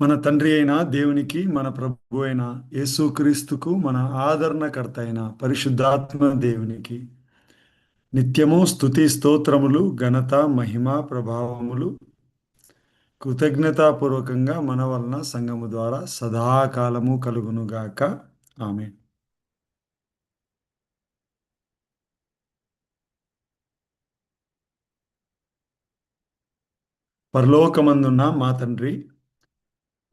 మన తండ్రి అయిన దేవునికి మన ప్రభు అయిన యేసుక్రీస్తుకు మన ఆదరణకర్త అయిన పరిశుద్ధాత్మ దేవునికి నిత్యము స్తుతి స్తోత్రములు ఘనత మహిమ ప్రభావములు కృతజ్ఞతాపూర్వకంగా మన వలన సంఘము ద్వారా సదాకాలము కలుగునుగాక. ఆమె పరలోకమందున్న మా తండ్రి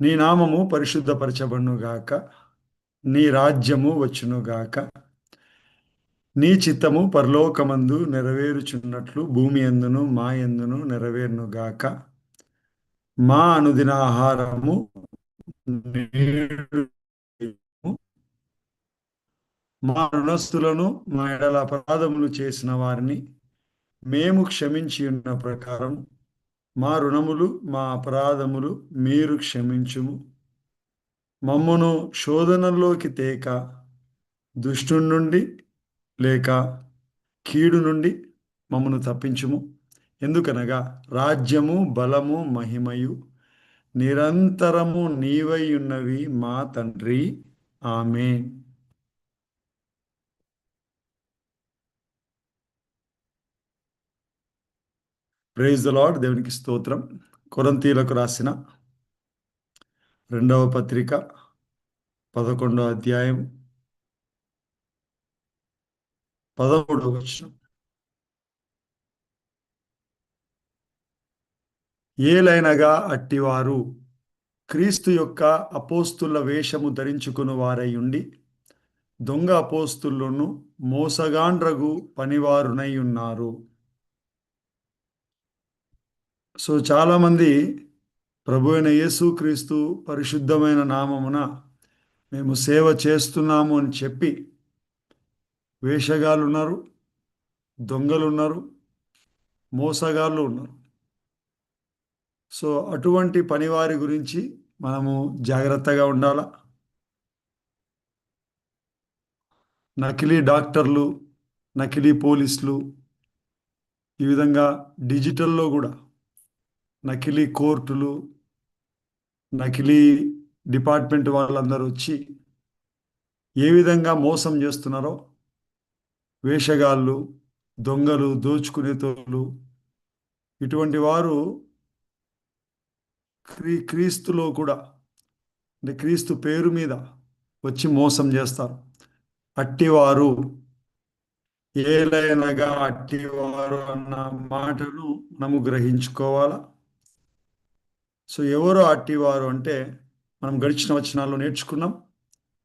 నీ నామము పరిశుద్ధపరచబడునుగాక నీ రాజ్యము వచ్చునుగాక నీ చిత్తము పరలోకమందు నెరవేరుచున్నట్లు భూమి ఎందును మా ఎందును నెరవేరునుగాక మా అనుదిన ఆహారము మా రుణస్థులను మా ఎడల అపరాధములు చేసిన వారిని మేము క్షమించి ఉన్న ప్రకారం మా రుణములు మా అపరాధములు మీరు క్షమించుము. మమ్మను శోధనలోకి తేక దుష్టు నుండి లేక కీడు నుండి మమ్మను తప్పించుము. ఎందుకనగా రాజ్యము బలము మహిమయు నిరంతరము నీవై ఉన్నవి మా తండ్రి. ఆమె ప్రైజ్ ద లాడ్ దేవునికి స్తోత్రం. కొరంతీలకు రాసిన రెండవ పత్రిక పదకొండవ అధ్యాయం పదమూడవ వచనం. ఏలైనగా అట్టివారు క్రీస్తు యొక్క అపోస్తుల వేషము ధరించుకుని వారై ఉండి దొంగ అపోస్తులను మోసగాండ్రగు పనివారునై ఉన్నారు. సో చాలామంది ప్రభు అయిన యేసుక్రీస్తు పరిశుద్ధమైన నామమున మేము సేవ చేస్తున్నాము అని చెప్పి వేషగాళ్ళు ఉన్నారు దొంగలు ఉన్నారు మోసగాళ్ళు ఉన్నారు. సో అటువంటి పనివారి గురించి మనము జాగ్రత్తగా ఉండాలా? నకిలీ డాక్టర్లు నకిలీ పోలీసులు ఈ విధంగా డిజిటల్లో కూడా నకిలీ కోర్టులు నకిలీ డిపార్ట్మెంట్ వాళ్ళందరూ వచ్చి ఏ విధంగా మోసం చేస్తున్నారో వేషగాళ్ళు దొంగలు దోచుకునేతోళ్ళు ఇటువంటి వారు క్రీ క్రీస్తులో కూడా అంటే క్రీస్తు పేరు మీద వచ్చి మోసం చేస్తారు. అట్టివారు ఏలైనగా అట్టివారు అన్న మాటను మనము గ్రహించుకోవాలా సో ఎవరు అట్టివారు అంటే మనం గడిచిన వచనాల్లో నేర్చుకున్నాం.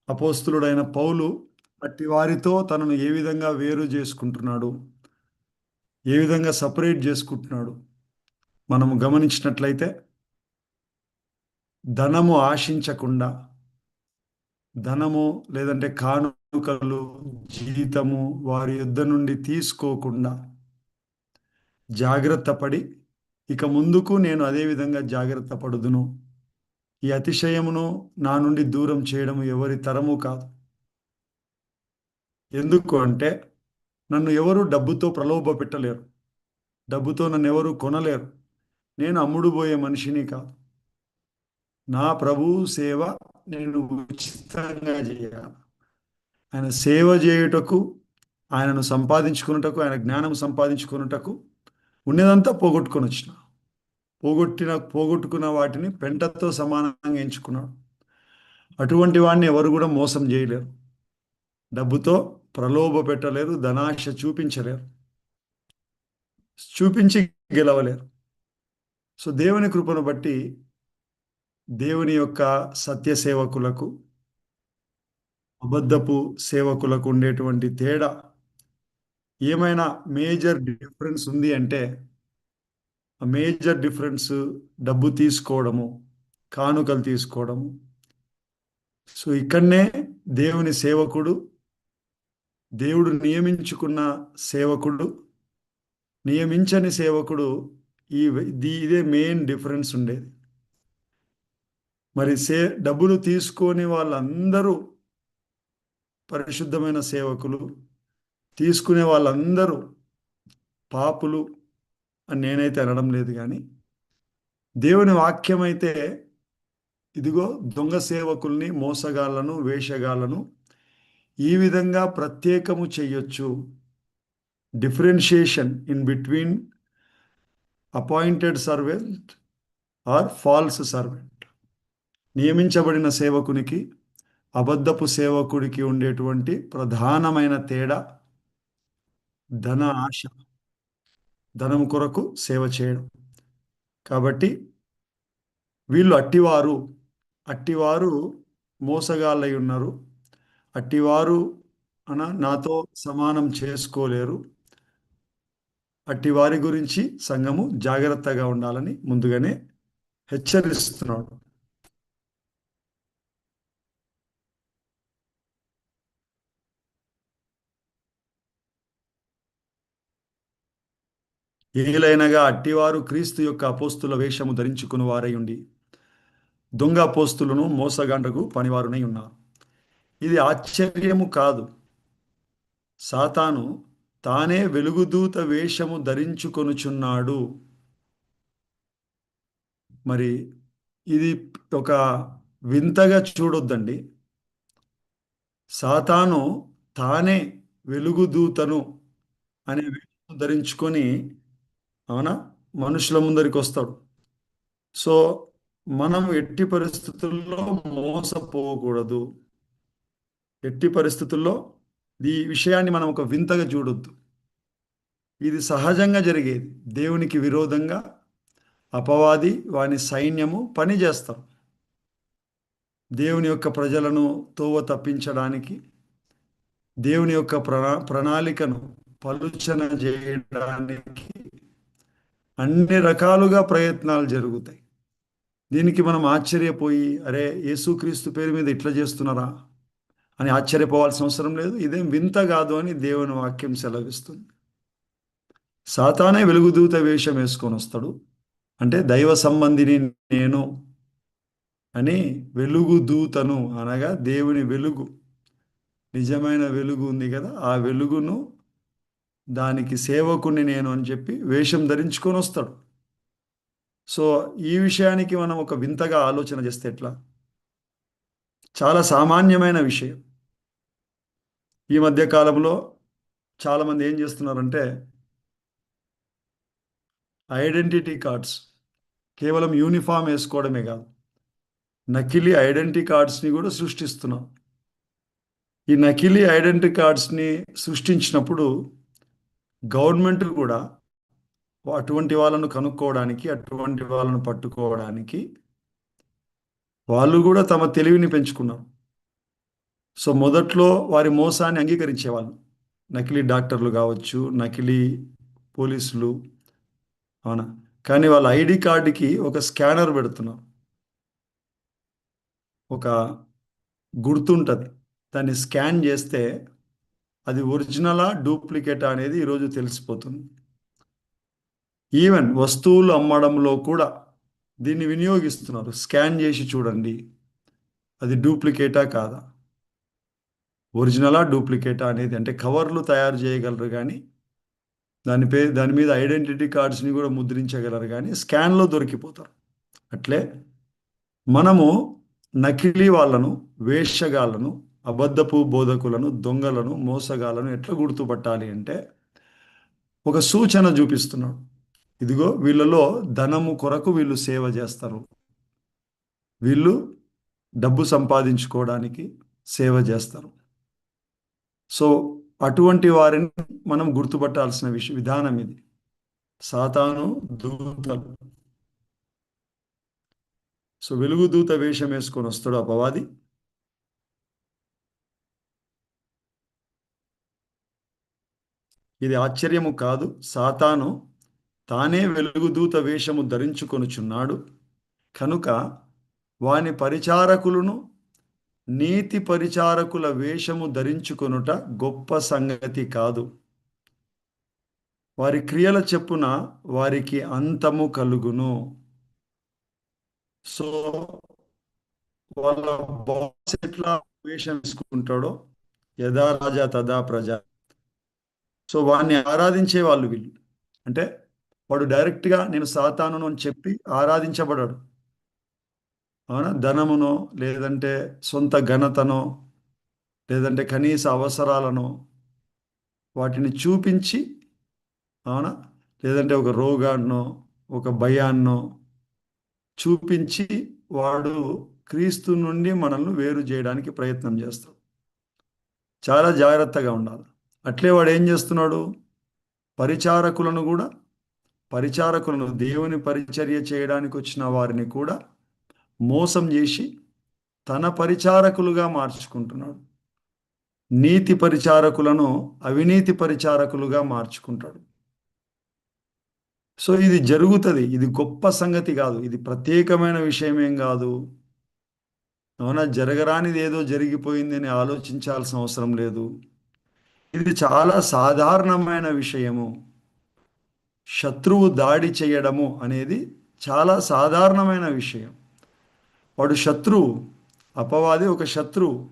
అపోస్తులుడైన పౌలు అట్టివారితో తనను ఏ విధంగా వేరు చేసుకుంటున్నాడు? ఏ విధంగా సపరేట్ చేసుకుంటున్నాడు? మనము గమనించినట్లయితే ధనము ఆశించకుండా ధనము లేదంటే కానుకలు జీతము వారి యుద్ధ నుండి తీసుకోకుండా జాగ్రత్త పడి ఇక ముందుకు నేను అదే విధంగా జాగ్రత్త పడుదును. ఈ అతిశయమును నా నుండి దూరం చేయడం ఎవరి తరము కాదు. ఎందుకు అంటే నన్ను ఎవరు డబ్బుతో ప్రలోభ పెట్టలేరు. డబ్బుతో నన్ను ఎవరు కొనలేరు. నేను అమ్ముడుపోయే మనిషిని కాదు. నా ప్రభు సేవ నేను ఉచితంగా చేయాలి. ఆయన సేవ చేయుటకు ఆయనను సంపాదించుకున్నటకు ఆయన జ్ఞానం సంపాదించుకున్నటకు ఉన్నదంతా పోగొట్టుకొని వచ్చిన. పోగొట్టిన పోగొట్టుకున్న వాటిని పెంటతో సమానంగా ఎంచుకున్నాడు. అటువంటి వాడిని ఎవరు కూడా మోసం చేయలేరు. డబ్బుతో ప్రలోభ పెట్టలేరు ధనాశ చూపించలేరు. చూపించి గెలవలేరు. సో దేవుని కృపను బట్టి దేవుని యొక్క సత్య సేవకులకు అబద్ధపు సేవకులకు ఉండేటువంటి తేడా ఏమైనా మేజర్ డిఫరెన్స్ ఉంది అంటే మేజర్ డిఫరెన్స్ డబ్బు తీసుకోవడము కానుకలు తీసుకోవడము. సో ఇక్కడనే దేవుని సేవకుడు దేవుడు నియమించుకున్న సేవకుడు నియమించని సేవకుడు ఈ ఇదే మెయిన్ డిఫరెన్స్ ఉండేది. మరి సే డబ్బులు తీసుకొని వాళ్ళందరూ పరిశుద్ధమైన సేవకులు తీసుకునే వాళ్ళందరూ పాపులు అని నేనైతే అనడం లేదు కానీ దేవుని వాక్యం అయితే ఇదిగో దొంగ సేవకుల్ని మోసగాళ్ళను వేషగాళ్ళను ఈ విధంగా ప్రత్యేకము చేయొచ్చు. Differentiation in between appointed servant or false servant. నియమించబడిన సేవకునికి అబద్ధపు సేవకుడికి ఉండేటువంటి ప్రధానమైన తేడా ధన ఆశ. ధనం కొరకు సేవ చేయడం. కాబట్టి వీళ్ళు అట్టివారు అట్టివారు మోసగాళ్ళై ఉన్నారు. అట్టివారు అన నాతో సమానం చేసుకోలేరు. అట్టి వారి గురించి సంఘము జాగ్రత్తగా ఉండాలని ముందుగానే హెచ్చరిస్తున్నాడు. ఏలైనగా అట్టివారు క్రీస్తు యొక్క అపోస్తుల వేషము ధరించుకుని వారై ఉండి దొంగ అపోస్తులను మోసగాండకు పనివారునై ఉన్నారు. ఇది ఆశ్చర్యము కాదు. సాతాను తానే వెలుగుదూత వేషము ధరించుకొనుచున్నాడు. మరి ఇది ఒక వింతగా చూడొద్దండి. సాతాను తానే వెలుగుదూతను అనే వేషము ధరించుకొని అవునా? మనుషుల ముందరికి వస్తాడు. సో మనం ఎట్టి పరిస్థితుల్లో మోసపోకూడదు. ఎట్టి పరిస్థితుల్లో ఈ విషయాన్ని మనం ఒక వింతగా చూడొద్దు. ఇది సహజంగా జరిగేది. దేవునికి విరోధంగా అపవాది వాని సైన్యము పని చేస్తాం. దేవుని యొక్క ప్రజలను తోవ తప్పించడానికి దేవుని యొక్క ప్రణా ప్రణాళికను పలుచన చేయడానికి అన్ని రకాలుగా ప్రయత్నాలు జరుగుతాయి. దీనికి మనం ఆశ్చర్యపోయి అరే యేసుక్రీస్తు పేరు మీద ఇట్లా చేస్తున్నారా? అని ఆశ్చర్యపోవాల్సిన అవసరం లేదు. ఇదేం వింత కాదు అని దేవుని వాక్యం సెలవిస్తుంది. సాతానే వెలుగుదూత వేషం వేసుకొని వస్తాడు. అంటే దైవ సంబంధిని నేను అని వెలుగు దూతను అనగా దేవుని వెలుగు. నిజమైన వెలుగు ఉంది కదా ఆ వెలుగును దానికి సేవకుని నేను అని చెప్పి వేషం ధరించుకొని వస్తాడు. సో ఈ విషయానికి మనం ఒక వింతగా ఆలోచన చేస్తే ఎట్లా? చాలా సామాన్యమైన విషయం. ఈ మధ్య కాలంలో చాలామంది ఏం చేస్తున్నారంటే ఐడెంటిటీ కార్డ్స్ కేవలం యూనిఫామ్ వేసుకోవడమే కాదు నకిలీ ఐడెంటిటీ కార్డ్స్ని కూడా సృష్టిస్తున్నాం. ఈ నకిలీ ఐడెంటిటీ కార్డ్స్ని సృష్టించినప్పుడు గవర్నమెంట్ కూడా అటువంటి వాళ్ళను కనుక్కోవడానికి అటువంటి వాళ్ళను పట్టుకోవడానికి వాళ్ళు కూడా తమ తెలివిని పెంచుకున్నారు. సో మొదట్లో వారి మోసాన్ని అంగీకరించేవాళ్ళు. నకిలీ డాక్టర్లు కావచ్చు నకిలీ పోలీసులు అవునా? కానీ వాళ్ళ ఐడి కార్డుకి ఒక స్కానర్ పెడుతున్నారు. ఒక గుర్తుంటుంది. దాన్ని స్కాన్ చేస్తే అది ఒరిజినలా డూప్లికేటా అనేది ఈరోజు తెలిసిపోతుంది. ఈవెన్ వస్తువులు అమ్మడంలో కూడా దీన్ని వినియోగిస్తున్నారు. స్కాన్ చేసి చూడండి. అది డూప్లికేటా కాదా? ఒరిజినలా డూప్లికేటా అనేది అంటే కవర్లు తయారు చేయగలరు కానీ దాని పే దాని మీద ఐడెంటిటీ కార్డ్స్ని కూడా ముద్రించగలరు కానీ స్కాన్లో దొరికిపోతారు. అట్లే మనము నకిలీ వాళ్ళను వేషగాళ్ళను అబద్ధపు బోధకులను దొంగలను మోసగాలను ఎట్లా గుర్తుపట్టాలి అంటే ఒక సూచన చూపిస్తున్నాడు. ఇదిగో వీళ్ళలో ధనము కొరకు వీళ్ళు సేవ చేస్తారు. వీళ్ళు డబ్బు సంపాదించుకోవడానికి సేవ చేస్తారు. సో అటువంటి వారిని మనం గుర్తుపట్టాల్సిన విషయ విధానం ఇది. సాతాను దూతలు. సో వెలుగు దూత వేషం వేసుకొని వస్తాడు అపవాది. ఇది ఆశ్చర్యము కాదు. సాతాను తానే వెలుగుదూత వేషము ధరించుకొనుచున్నాడు. కనుక వాని పరిచారకులను నీతి పరిచారకుల వేషము ధరించుకొనుట గొప్ప సంగతి కాదు. వారి క్రియల చెప్పున వారికి అంతము కలుగును. సో వాళ్ళ బాస్ ఎట్లా వేషం తీసుకుంటాడో యథా రాజా తదా ప్రజా సో వాడిని ఆరాధించే వాళ్ళు వీళ్ళు. అంటే వాడు డైరెక్ట్గా నేను సాతాను అని చెప్పి ఆరాధించబడాడు. అవునా? ధనమునో లేదంటే సొంత ఘనతనో లేదంటే కనీస అవసరాలను వాటిని చూపించి అవునా? లేదంటే ఒక రోగాన్నో ఒక భయాన్నో చూపించి వాడు క్రీస్తు నుండి మనల్ని వేరు చేయడానికి ప్రయత్నం చేస్తాడు. చాలా జాగ్రత్తగా ఉండాలి. అట్లే వాడు ఏం చేస్తున్నాడు? పరిచారకులను కూడా పరిచారకులను దేవుని పరిచర్య చేయడానికి వచ్చిన వారిని కూడా మోసం చేసి తన పరిచారకులుగా మార్చుకుంటున్నాడు. నీతి పరిచారకులను అవినీతి పరిచారకులుగా మార్చుకుంటాడు. సో ఇది జరుగుతుంది. ఇది గొప్ప సంగతి కాదు. ఇది ప్రత్యేకమైన విషయం ఏం కాదు. అవునా జరగరానిది ఏదో జరిగిపోయిందని ఆలోచించాల్సిన అవసరం లేదు. ఇది చాలా సాధారణమైన విషయము. శత్రువు దాడి చేయడము అనేది చాలా సాధారణమైన విషయం. వాడు శత్రువు అపవాది ఒక శత్రువు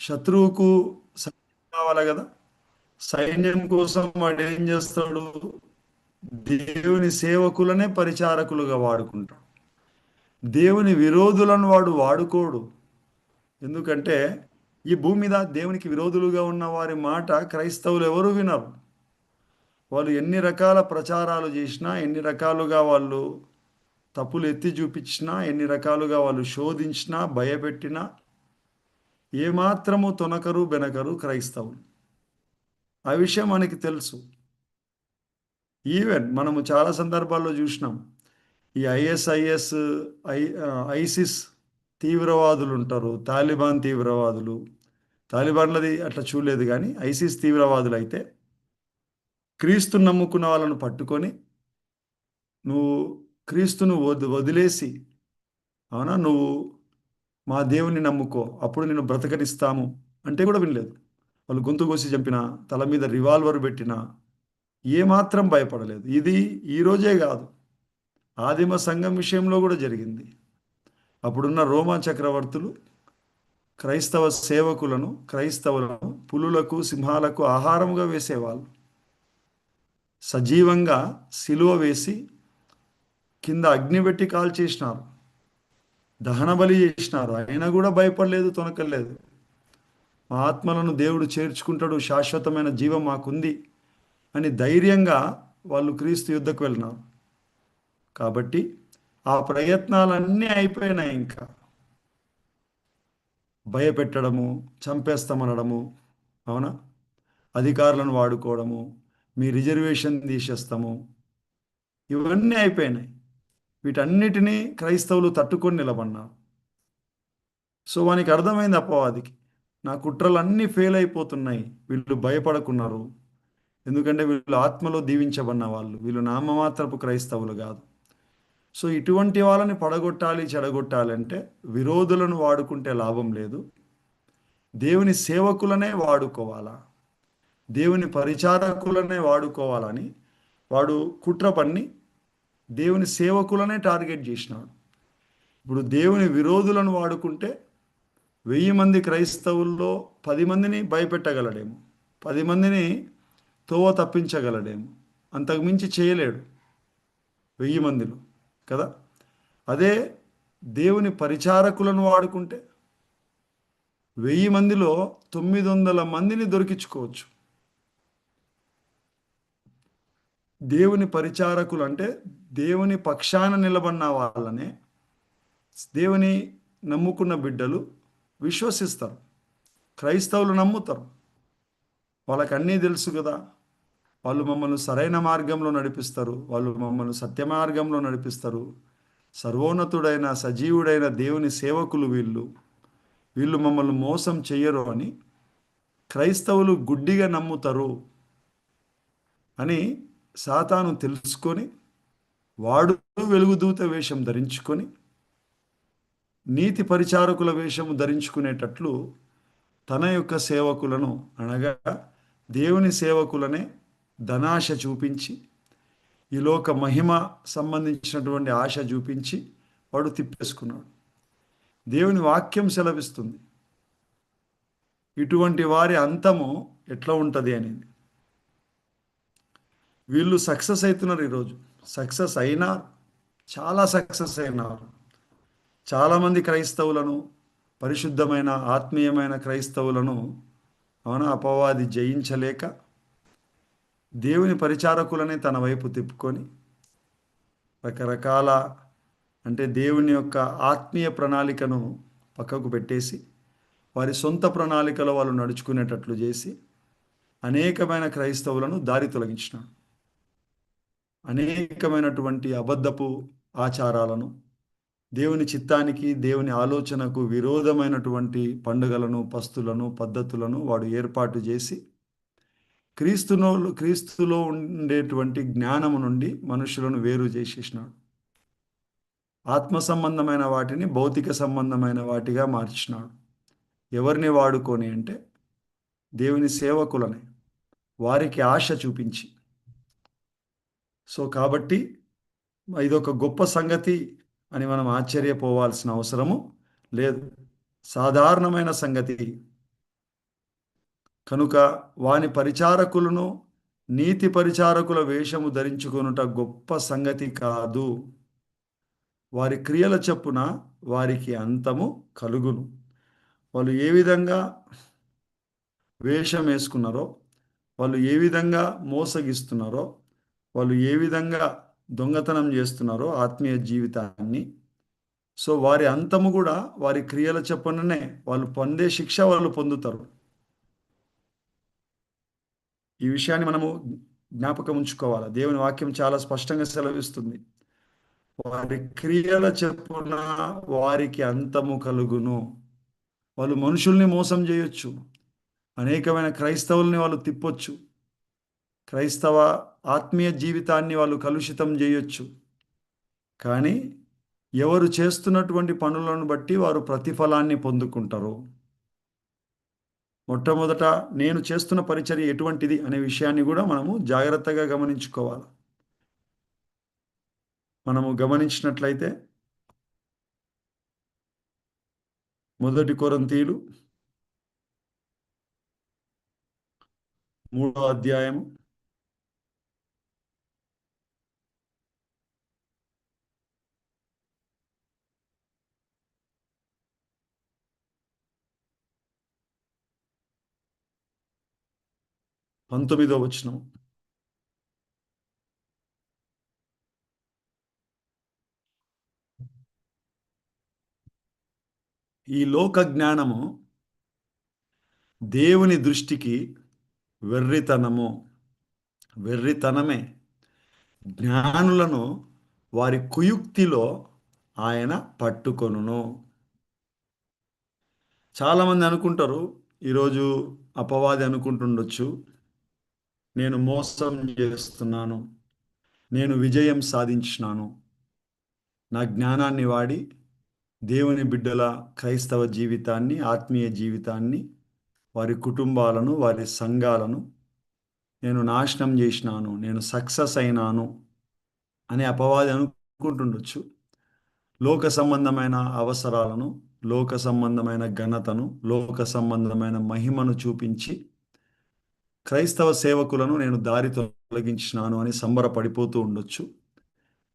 శత్రువుకు సైన్యం కావాలి కదా. సైన్యం కోసం వాడు ఏం చేస్తాడు? దేవుని సేవకులనే పరిచారకులుగా వాడుకుంటాడు. దేవుని విరోధులను వాడు వాడుకోడు. ఎందుకంటే ఈ భూమి మీద దేవునికి విరోధులుగా ఉన్న వారి మాట క్రైస్తవులు ఎవరు వినరు. వాళ్ళు ఎన్ని రకాల ప్రచారాలు చేసినా ఎన్ని రకాలుగా వాళ్ళు తప్పులు ఎత్తి చూపించినా ఎన్ని రకాలుగా వాళ్ళు శోధించినా భయపెట్టినా ఏమాత్రము తొనకరు బెనకరు క్రైస్తవులు. ఆ విషయం మనకి తెలుసు. ఈవెన్ మనము చాలా సందర్భాల్లో చూసినాం. ఈ ఐఎస్ఐఎస్ ఐ ఐసిస్ తీవ్రవాదులు ఉంటారు తాలిబాన్ తీవ్రవాదులు. తాలిబాన్లది అట్లా చూడలేదు కానీ ఐసిస్ తీవ్రవాదులు అయితే క్రీస్తు నమ్ముకున్న వాళ్ళను పట్టుకొని నువ్వు క్రీస్తును వది వదిలేసి అవునా? నువ్వు మా దేవుని నమ్ముకో అప్పుడు నేను బ్రతకనిస్తాము అంటే కూడా వినలేదు. వాళ్ళు గొంతు కోసి చంపిన తల మీద రివాల్వర్ పెట్టిన ఏమాత్రం భయపడలేదు. ఇది ఈరోజే కాదు. ఆదిమ సంఘం విషయంలో కూడా జరిగింది. అప్పుడున్న రోమా చక్రవర్తులు క్రైస్తవ సేవకులను క్రైస్తవులను పులులకు సింహాలకు ఆహారముగా వేసేవాళ్ళు. సజీవంగా సిలువ వేసి కింద అగ్ని పెట్టి కాల్చేసినారు. దహన బలి చేసినారు. అయినా కూడా భయపడలేదు తొనకలేదు. మా ఆత్మలను దేవుడు చేర్చుకుంటాడు శాశ్వతమైన జీవం మాకుంది అని ధైర్యంగా వాళ్ళు క్రీస్తు యుద్ధకు వెళ్ళినారు. కాబట్టి ఆ ప్రయత్నాలన్నీ అయిపోయినాయి ఇంకా. భయపెట్టడము చంపేస్తామనడము అవునా? అధికారులను వాడుకోవడము మీ రిజర్వేషన్ తీసేస్తాము. ఇవన్నీ అయిపోయినాయి. వీటన్నిటినీ క్రైస్తవులు తట్టుకొని నిలబడినారు. సో వానికి అర్థమైంది అపవాదికి. నా కుట్రలు అన్నీ ఫెయిల్ అయిపోతున్నాయి. వీళ్ళు భయపడకున్నారు. ఎందుకంటే వీళ్ళు ఆత్మలో దీవించబడిన వాళ్ళు. వీళ్ళు నామమాత్రపు క్రైస్తవులు కాదు. సో ఇటువంటి వాళ్ళని పడగొట్టాలి చెడగొట్టాలి అంటే విరోధులను వాడుకుంటే లాభం లేదు. దేవుని సేవకులనే వాడుకోవాలా? దేవుని పరిచారకులనే వాడుకోవాలని వాడు కుట్ర పన్ని దేవుని సేవకులనే టార్గెట్ చేసినాడు. ఇప్పుడు దేవుని విరోధులను వాడుకుంటే వెయ్యి మంది క్రైస్తవుల్లో పది మందిని భయపెట్టగలడేమో పది మందిని తోవ తప్పించగలడేమో అంతకుమించి చేయలేడు. వెయ్యి మందిలో. కదా? అదే దేవుని పరిచారకులను వాడుకుంటే వెయ్యి మందిలో తొమ్మిది వందల మందిని దొరికించుకోవచ్చు. దేవుని పరిచారకులు అంటే దేవుని పక్షాన నిలబడిన వాళ్ళనే దేవుని నమ్ముకున్న బిడ్డలు విశ్వసిస్తారు. క్రైస్తవులు నమ్ముతారు. వాళ్ళకి అన్నీ తెలుసు కదా. వాళ్ళు మమ్మల్ని సరైన మార్గంలో నడిపిస్తారు. వాళ్ళు మమ్మల్ని సత్య మార్గంలో నడిపిస్తారు. సర్వోన్నతుడైన సజీవుడైన దేవుని సేవకులు వీళ్ళు. వీళ్ళు మమ్మల్ని మోసం చెయ్యరు అని క్రైస్తవులు గుడ్డిగా నమ్ముతారు అని సాతాను తెలుసుకొని వాడు వెలుగుదూత వేషం ధరించుకొని నీతి పరిచారకుల వేషము ధరించుకునేటట్లు తన యొక్క సేవకులను అనగా దేవుని సేవకులనే ధనాశ చూపించి ఈ లోక మహిమ సంబంధించినటువంటి ఆశ చూపించి వాడు తిప్పేసుకున్నాడు. దేవుని వాక్యం సెలవిస్తుంది. ఇటువంటి వారి అంతము ఎట్లా ఉంటుంది అనేది. వీళ్ళు సక్సెస్ అవుతున్నారు ఈరోజు. సక్సెస్ అయినారు. చాలా సక్సెస్ అయినారు. చాలామంది క్రైస్తవులను పరిశుద్ధమైన ఆత్మీయమైన క్రైస్తవులను అవునా అపవాది జయించలేక దేవుని పరిచారకులని తన వైపు తిప్పుకొని రకరకాల అంటే దేవుని యొక్క ఆత్మీయ ప్రణాళికను పక్కకు పెట్టేసి వారి సొంత ప్రణాళికలో వాళ్ళు నడుచుకునేటట్లు చేసి అనేకమైన క్రైస్తవులను దారి తొలగించినాడు. అనేకమైనటువంటి అబద్ధపు ఆచారాలను దేవుని చిత్తానికి దేవుని ఆలోచనకు విరోధమైనటువంటి పండుగలను పస్తులను పద్ధతులను వాడు ఏర్పాటు చేసి క్రీస్తులో క్రీస్తులో ఉండేటువంటి జ్ఞానము నుండి మనుషులను వేరు చేసేసినాడు. ఆత్మ సంబంధమైన వాటిని భౌతిక సంబంధమైన వాటిగా మార్చినాడు. ఎవరిని వాడుకొని అంటే దేవుని సేవకులని వారికి ఆశ చూపించి. సో కాబట్టి ఇదొక గొప్ప సంగతి అని మనం ఆశ్చర్యపోవాల్సిన అవసరము లేదు. సాధారణమైన సంగతి కనుక వాని పరిచారకులను నీతి పరిచారకుల వేషము ధరించుకొనుట గొప్ప సంగతి కాదు. వారి క్రియల చెప్పున వారికి అంతము కలుగును. వాళ్ళు ఏ విధంగా వేషం వేసుకున్నారో వాళ్ళు ఏ విధంగా మోసగిస్తున్నారో వాళ్ళు ఏ విధంగా దొంగతనం చేస్తున్నారో ఆత్మీయ జీవితాన్ని సో వారి అంతము కూడా వారి క్రియల చెప్పుననే వాళ్ళు పొందే శిక్ష వాళ్ళు పొందుతారు. ఈ విషయాన్ని మనము జ్ఞాపకం ఉంచుకోవాలి. దేవుని వాక్యం చాలా స్పష్టంగా సెలవిస్తుంది. వారి క్రియల చెప్పున వారికి అంతము కలుగును. వాళ్ళు మనుషుల్ని మోసం చేయొచ్చు. అనేకమైన క్రైస్తవుల్ని వాళ్ళు తిప్పొచ్చు. క్రైస్తవ ఆత్మీయ జీవితాన్ని వాళ్ళు కలుషితం చేయొచ్చు. కానీ ఎవరు చేస్తున్నటువంటి పనులను బట్టి వారు ప్రతిఫలాన్ని పొందుకుంటారు. మొట్టమొదట నేను చేస్తున్న పరిచర్య ఎటువంటిది అనే విషయాన్ని కూడా మనము జాగ్రత్తగా గమనించుకోవాలి. మనము గమనించినట్లయితే మొదటి కొరంతీలు మూడో అధ్యాయం పంతొమ్మిదో వచనం. ఈ లోక జ్ఞానము దేవుని దృష్టికి వెర్రితనము. వెర్రితనమే. జ్ఞానులను వారి కుయుక్తిలో ఆయన పట్టుకొనును. చాలామంది అనుకుంటారు ఈరోజు అపవాది అనుకుంటుండొచ్చు నేను మోసం చేస్తున్నాను. నేను విజయం సాధించినాను. నా జ్ఞానాన్ని వాడి దేవుని బిడ్డల క్రైస్తవ జీవితాన్ని ఆత్మీయ జీవితాన్ని వారి కుటుంబాలను వారి సంఘాలను నేను నాశనం చేసినాను. నేను సక్సెస్ అయినాను అనే అపవాది అనుకుంటుండొచ్చు. లోక సంబంధమైన అవసరాలను లోక సంబంధమైన ఘనతను లోక సంబంధమైన మహిమను చూపించి క్రైస్తవ సేవకులను నేను దారి తొలగించినాను అని సంబరపడిపోతూ ఉండొచ్చు.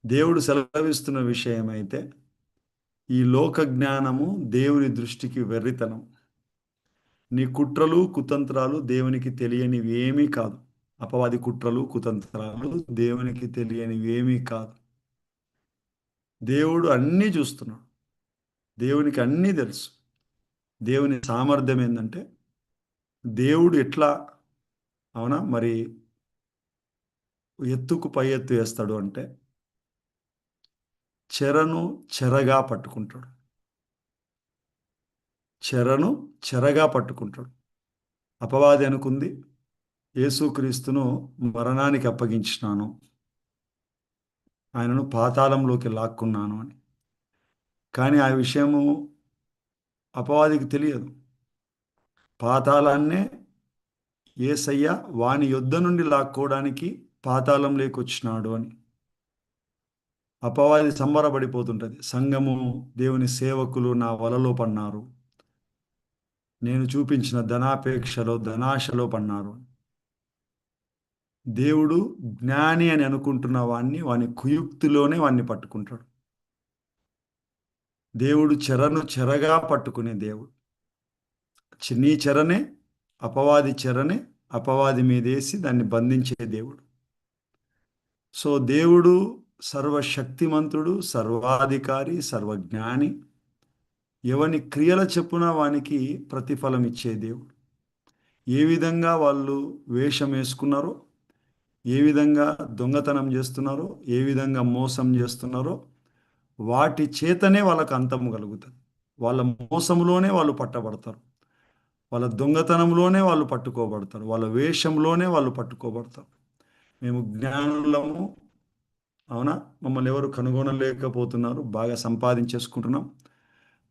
దేవుడు సెలవిస్తున్న విషయం అయితే ఈ లోక జ్ఞానము దేవుని దృష్టికి వెర్రితనం. నీ కుట్రలు కుతంత్రాలు దేవునికి తెలియనివి ఏమీ కాదు. అపవాది కుట్రలు కుతంత్రాలు దేవునికి తెలియనివి ఏమీ కాదు. దేవుడు అన్నీ చూస్తున్నాడు. దేవునికి అన్నీ తెలుసు. దేవుని సామర్థ్యం ఏంటంటే దేవుడు ఎట్లా అవునా? మరి ఎత్తుకు పై ఎత్తు వేస్తాడు అంటే చెరను చెరగా పట్టుకుంటాడు. చెరను చెరగా పట్టుకుంటాడు. అపవాది అనుకుంది యేసుక్రీస్తును మరణానికి అప్పగించినాను. ఆయనను పాతాళంలోకి లాక్కున్నాను అని. కానీ ఆ విషయము అపవాదికి తెలియదు. పాతాళాన్నే ఏసయ్య వాని యుద్ధ నుండి లాక్కోవడానికి పాతాళం లేకొచ్చినాడు అని. అపవాది సంబరపడిపోతుంటుంది. సంఘము దేవుని సేవకులు నా వలలో పన్నారు. నేను చూపించిన ధనాపేక్షలో ధనాశలో పన్నారు. దేవుడు జ్ఞాని అని అనుకుంటున్న వాణ్ణి వాని కుయుక్తిలోనే వాణ్ణి పట్టుకుంటాడు. దేవుడు చెరను చెరగా పట్టుకునే దేవుడు. నీ చెరనే అపవాది చెరని అపవాది మీదేసి దాన్ని బంధించే దేవుడు. సో దేవుడు సర్వశక్తిమంతుడు సర్వాధికారి సర్వజ్ఞాని ఎవని క్రియల చెప్పున వానికి ప్రతిఫలం ఇచ్చే దేవుడు. ఏ విధంగా వాళ్ళు వేషం వేసుకున్నారో ఏ విధంగా దొంగతనం చేస్తున్నారో ఏ విధంగా మోసం చేస్తున్నారో వాటి చేతనే వాళ్ళకు అంతము కలుగుతుంది. వాళ్ళ మోసంలోనే వాళ్ళు పట్టబడతారు. వాళ్ళ దొంగతనంలోనే వాళ్ళు పట్టుకోబడతారు. వాళ్ళ వేషంలోనే వాళ్ళు పట్టుకోబడతారు. మేము జ్ఞానులము. అవునా? మమ్మల్ని ఎవరు కనుగొనలేకపోతున్నారు. బాగా సంపాదించేసుకుంటున్నాం.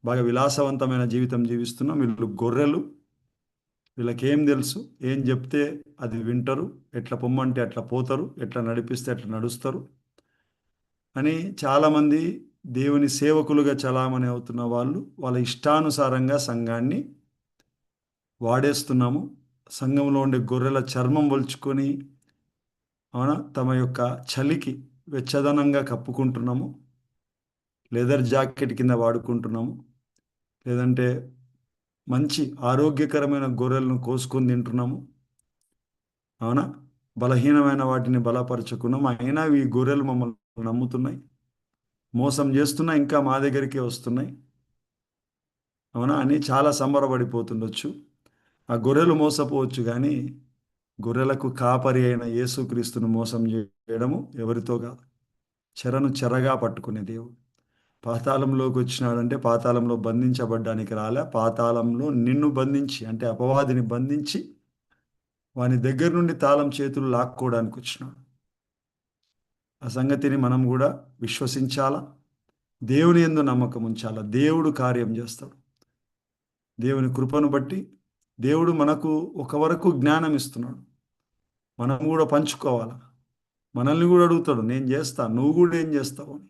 బాగా విలాసవంతమైన జీవితం జీవిస్తున్నాం. వీళ్ళు గొర్రెలు. వీళ్ళకేం తెలుసు? ఏం చెప్తే అది వింటారు. ఎట్లా పొమ్మంటే అట్లా పోతారు. ఎట్లా నడిపిస్తే అట్లా నడుస్తారు. అని చాలామంది దేవుని సేవకులుగా చలామణి అవుతున్న వాళ్ళు వాళ్ళ ఇష్టానుసారంగా సంఘాన్ని వాడేస్తున్నాము. సంఘంలో ఉండే గొర్రెల చర్మం ఒలుచుకొని అవునా తమ యొక్క చలికి వెచ్చదనంగా కప్పుకుంటున్నాము. లెదర్ జాకెట్ కింద వాడుకుంటున్నాము. లేదంటే మంచి ఆరోగ్యకరమైన గొర్రెలను కోసుకొని తింటున్నాము. అవునా బలహీనమైన వాటిని బలపరచుకున్నాము. అయినా ఈ గొర్రెలు మమ్మల్ని నమ్ముతున్నాయి. మోసం చేస్తున్నా ఇంకా మా దగ్గరికి వస్తున్నాయి. అవునా అని చాలా సంబరపడిపోతుండొచ్చు. ఆ గొర్రెలు మోసపోవచ్చు కానీ గొర్రెలకు కాపరి అయిన యేసుక్రీస్తును మోసం చేయడము ఎవరితో కాదు. చెరను చెరగా పట్టుకునే దేవుడు. పాతాళంలోకి వచ్చినాడంటే పాతాళంలో బంధించబడ్డానికి రాలే. పాతాళంలో నిన్ను బంధించి అంటే అపవాదిని బంధించి వాని దగ్గర నుండి తాళం చేతులు లాక్కోవడానికి వచ్చినాడు. ఆ సంగతిని మనం కూడా విశ్వసించాలా? దేవుని ఎందు నమ్మకం ఉంచాలా? దేవుడు కార్యం చేస్తాడు. దేవుని కృపను బట్టి దేవుడు మనకు ఒక వరకు జ్ఞానం ఇస్తున్నాడు. మనం కూడా పంచుకోవాలి? మనల్ని కూడా అడుగుతాడు నేను చేస్తా నువ్వు కూడా ఏం చేస్తావు? అని.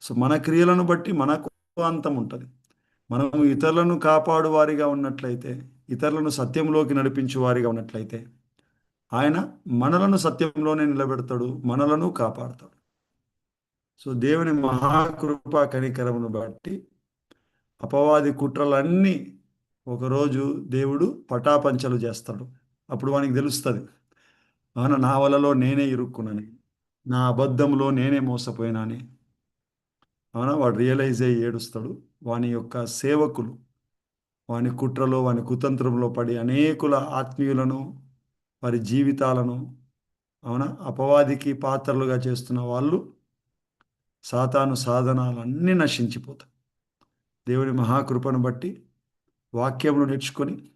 సో మన క్రియలను బట్టి మనకు అంతం ఉంటుంది. మనం ఇతరులను కాపాడు వారిగా ఉన్నట్లయితే ఇతరులను సత్యంలోకి నడిపించు వారిగా ఉన్నట్లయితే ఆయన మనలను సత్యంలోనే నిలబెడతాడు మనలను కాపాడతాడు. సో దేవుని మహాకృప కనికరమును బట్టి అపవాది కుట్రలన్నీ ఒకరోజు దేవుడు పటాపంచలు చేస్తాడు. అప్పుడు వానికి తెలుస్తుంది ఆయన నా వలలో నేనే ఇరుక్కునని నా అబద్ధంలో నేనే మోసపోయినాని. అవునా వాడు రియలైజ్ అయ్యి ఏడుస్తాడు. వాని యొక్క సేవకులు వాని కుట్రలో వాని కుతంత్రంలో పడి అనేకుల ఆత్మీయులను వారి జీవితాలను అవునా అపవాదికి పాత్రలుగా చేస్తున్న వాళ్ళు సాతాను సాధనాలన్నీ నశించిపోతాయి. దేవుడి మహాకృపను బట్టి వాక్యమును నేర్చుకొని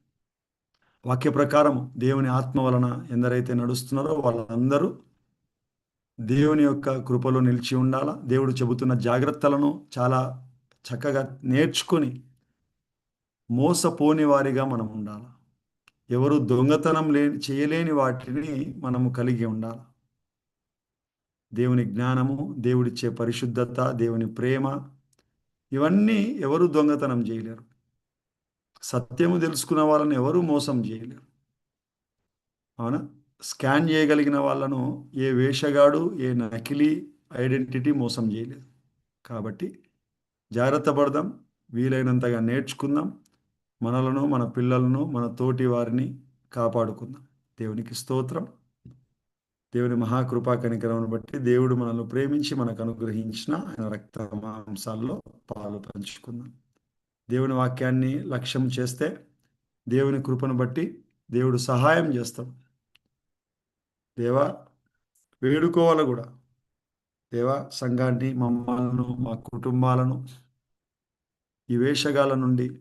వాక్య ప్రకారం దేవుని ఆత్మ వలన ఎందరైతే నడుస్తున్నారో వాళ్ళందరూ దేవుని యొక్క కృపలో నిలిచి ఉండాలా? దేవుడు చెబుతున్న జాగ్రత్తలను చాలా చక్కగా నేర్చుకొని మోసపోని వారిగా మనం ఉండాలి? ఎవరు దొంగతనం లేని చేయలేని వాటిని మనము కలిగి ఉండాలి? దేవుని జ్ఞానము దేవుడిచ్చే పరిశుద్ధత దేవుని ప్రేమ ఇవన్నీ ఎవరు దొంగతనం చేయలేరు. సత్యము తెలుసుకున్న వాళ్ళని ఎవరూ మోసం చేయలేరు. అవునా? స్కాన్ చేయగలిగిన వాళ్ళను ఏ వేషగాడు ఏ నకిలీ ఐడెంటిటీ మోసం చేయలేదు. కాబట్టి జాగ్రత్త పడదాం వీలైనంతగా నేర్చుకుందాం మనలను మన పిల్లలను మన తోటి వారిని కాపాడుకుందాం. దేవునికి స్తోత్రం. దేవుని మహాకృపా కనికరమును బట్టి దేవుడు మనల్ని ప్రేమించి మనకు అనుగ్రహించిన ఆయన రక్త మాంసాల్లో పాలు పంచుకుందాం. దేవుని వాక్యాన్ని లక్ష్యం చేస్తే దేవుని కృపను బట్టి దేవుడు సహాయం చేస్తాడు. దేవా వేడుకోవాలి కూడా. దేవా సంఘాన్ని మమ్మల్ని మా కుటుంబాలను ఈ వేషగాల నుండి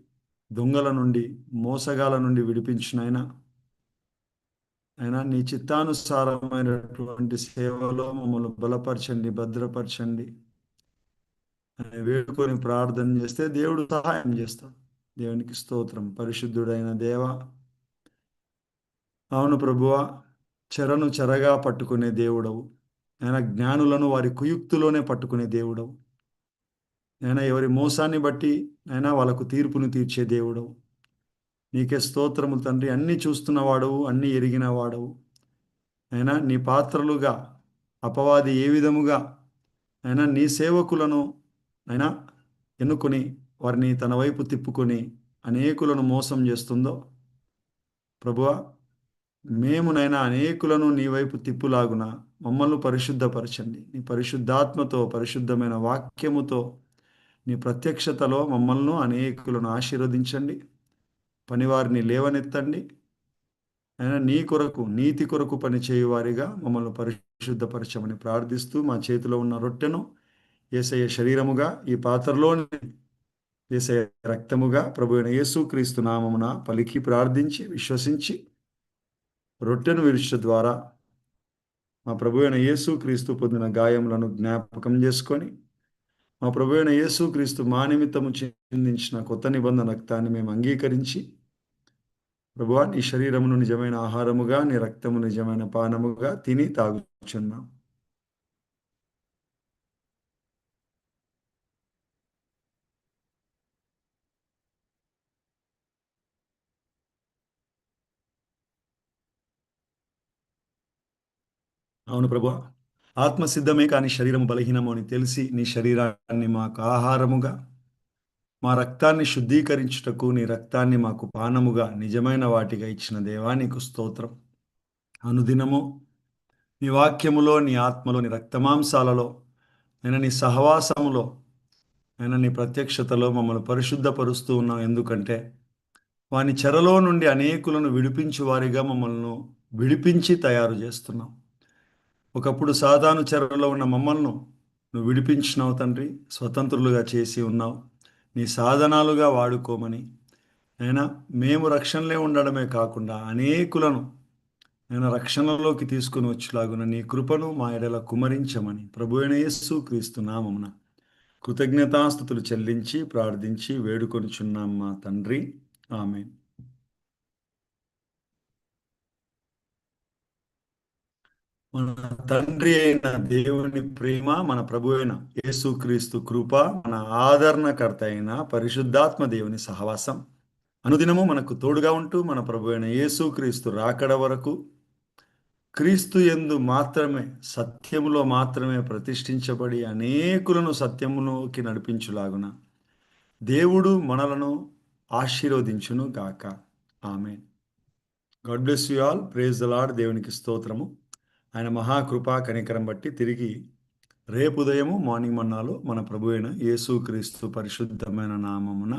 దొంగల నుండి మోసగాల నుండి విడిపించినైనా అయినా నీ చిత్తానుసారమైనటువంటి సేవలో మమ్మల్ని బలపరచండి భద్రపరచండి. వేడుకొని ప్రార్థన చేస్తే దేవుడు సహాయం చేస్తాడు. దేవునికి స్తోత్రం. పరిశుద్ధుడైన దేవ అవును ప్రభువ చెరను చెరగా పట్టుకునే దేవుడవు. ఆయన జ్ఞానులను వారి కుయుక్తులోనే పట్టుకునే దేవుడవు. ఆయన ఎవరి మోసాన్ని బట్టి అయినా వాళ్ళకు తీర్పును తీర్చే దేవుడవు. నీకే స్తోత్రము తండ్రి. అన్నీ చూస్తున్నవాడవు అన్నీ ఎరిగిన వాడవు. అయినా నీ పాత్రలుగా అపవాది ఏ విధముగా అయినా నీ సేవకులను అయినా ఎన్నుకొని వారిని తన వైపు తిప్పుకొని అనేకులను మోసం చేస్తుందో? ప్రభువ మేమునైనా అనేకులను నీ వైపు తిప్పులాగున మమ్మల్ని పరిశుద్ధపరచండి. నీ పరిశుద్ధాత్మతో పరిశుద్ధమైన వాక్యముతో నీ ప్రత్యక్షతలో మమ్మల్ని అనేకులను ఆశీర్వదించండి. పనివారిని లేవనెత్తండి. అయినా నీ కొరకు నీతి కొరకు పనిచేయువారిగా మమ్మల్ని పరిశుద్ధపరచమని ప్రార్థిస్తూ మా చేతిలో ఉన్న రొట్టెను ఏసయ్య శరీరముగా ఈ పాత్రలోని ఏసయ్య రక్తముగా ప్రభు అయిన యేసుక్రీస్తు నామమున పలికి ప్రార్థించి విశ్వసించి రొట్టెను విరుచ ద్వారా మా ప్రభు అయిన యేసుక్రీస్తు పొందిన గాయములను జ్ఞాపకం చేసుకొని మా ప్రభు అయిన యేసుక్రీస్తు మా నిమిత్తము చెందించిన కొత్త నిబంధన రక్తాన్ని మేము అంగీకరించి ప్రభువా నీ శరీరమును నిజమైన ఆహారముగా నీ రక్తము నిజమైన పానముగా తిని తాగుచున్నాం. అవును ప్రభు. ఆత్మసిద్ధమే కానీ శరీరం బలహీనము అని తెలిసి నీ శరీరాన్ని మాకు ఆహారముగా మా రక్తాన్ని శుద్ధీకరించుటకు నీ రక్తాన్ని మాకు పానముగా నిజమైన వాటిగా ఇచ్చిన దేవా నీకు స్తోత్రం. అనుదినము నీ వాక్యములో నీ ఆత్మలో నీ రక్తమాంసాలలో నేను నీ సహవాసములో నేను నీ ప్రత్యక్షతలో మమ్మల్ని పరిశుద్ధపరుస్తూ ఉన్నాం ఎందుకంటే వాని చెరలో నుండి అనేకులను విడిపించు వారిగా మమ్మల్ని విడిపించి తయారు చేస్తున్నాం ఒకప్పుడు సాధాను చెరలో ఉన్న మమ్మల్ని నువ్వు విడిపించినావు తండ్రి స్వతంత్రులుగా చేసి ఉన్నావు. నీ సాధనాలుగా వాడుకోమని. అయినా మేము రక్షణలే ఉండడమే కాకుండా అనేకులను నేను రక్షణలోకి తీసుకుని వచ్చేలాగున నీ కృపను మా ఎడల కుమరించమని ప్రభు అయిన యేసు క్రీస్తు నామమున కృతజ్ఞతాస్థుతులు చెల్లించి ప్రార్థించి వేడుకొనిచున్నాం మా తండ్రి. ఆమె మన తండ్రి అయిన దేవుని ప్రేమ మన ప్రభు అయిన యేసుక్రీస్తు కృప మన ఆదరణకర్త అయిన పరిశుద్ధాత్మ దేవుని సహవాసం. అనుదినము మనకు తోడుగా ఉంటూ మన ప్రభు అయిన యేసుక్రీస్తు రాకడ వరకు క్రీస్తు ఎందు మాత్రమే సత్యములో మాత్రమే ప్రతిష్ఠించబడి అనేకులను సత్యములోకి నడిపించులాగున దేవుడు మనలను ఆశీర్వదించును గాక. Amen God bless you all. Praise the Lord దేవునికి స్తోత్రము. ఆయన మహాకృపా కనికరం బట్టి తిరిగి రేపు ఉదయము మార్నింగ్ మన్నాలో మన ప్రభు అయిన యేసుక్రీస్తు పరిశుద్ధమైన నామమున